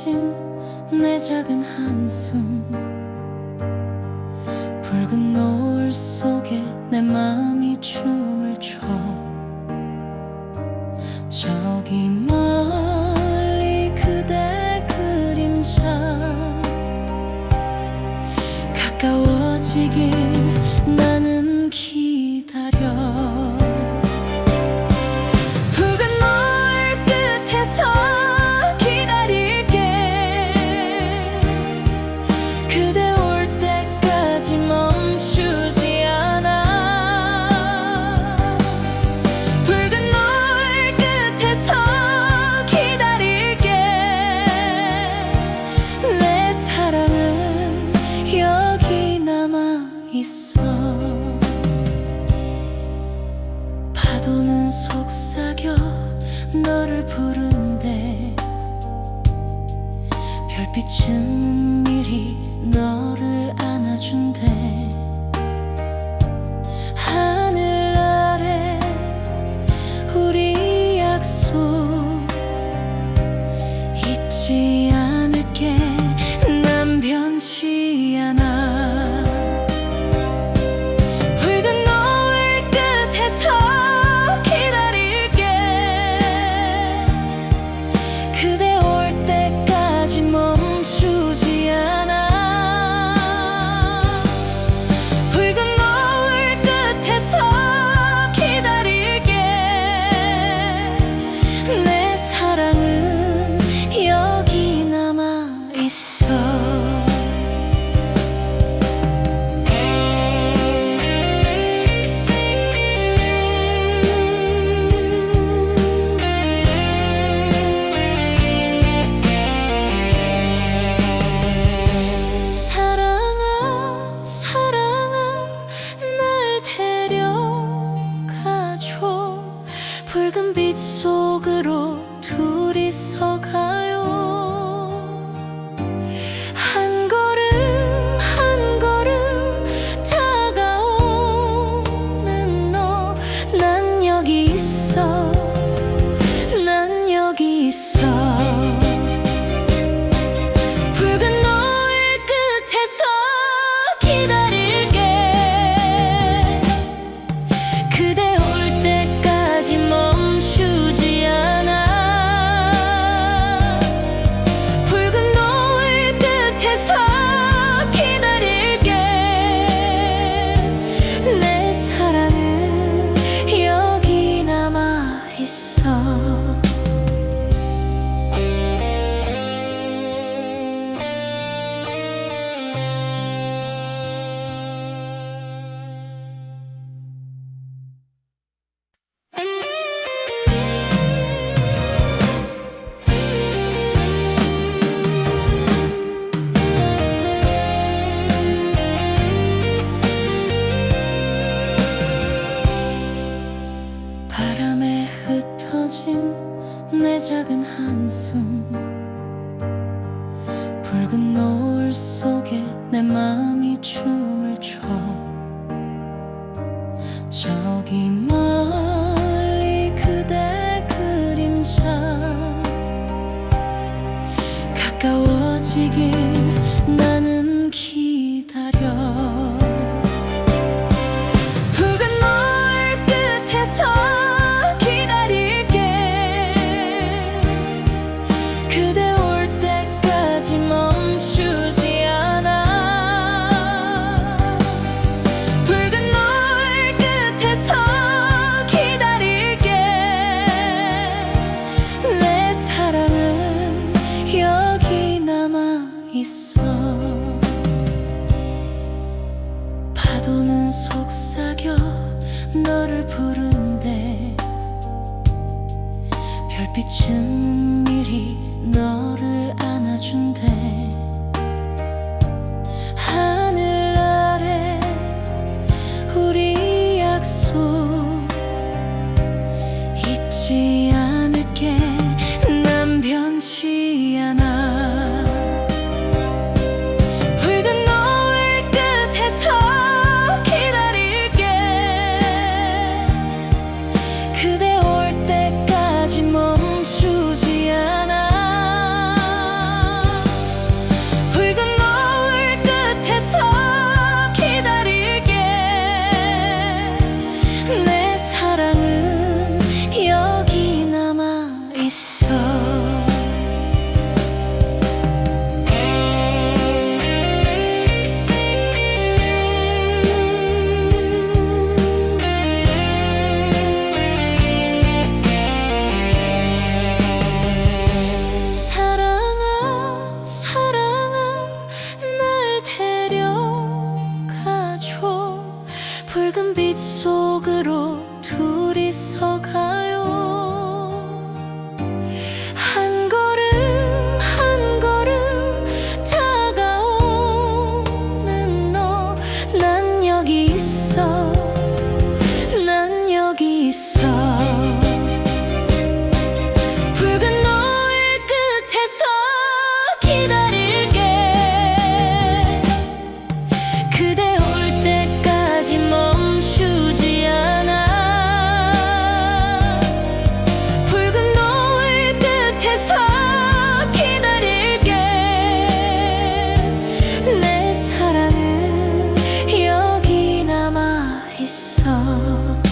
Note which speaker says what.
Speaker 1: 멈춘 내 작은 한숨. 붉은 노을 속에 내 마음이 추워. 별빛은 미리 너를 안아준대. 走。 무너진 내 작은 한숨. 붉은 노을 속에 내 마음이 춤. 별빛은 미리 너를 안아준대. 내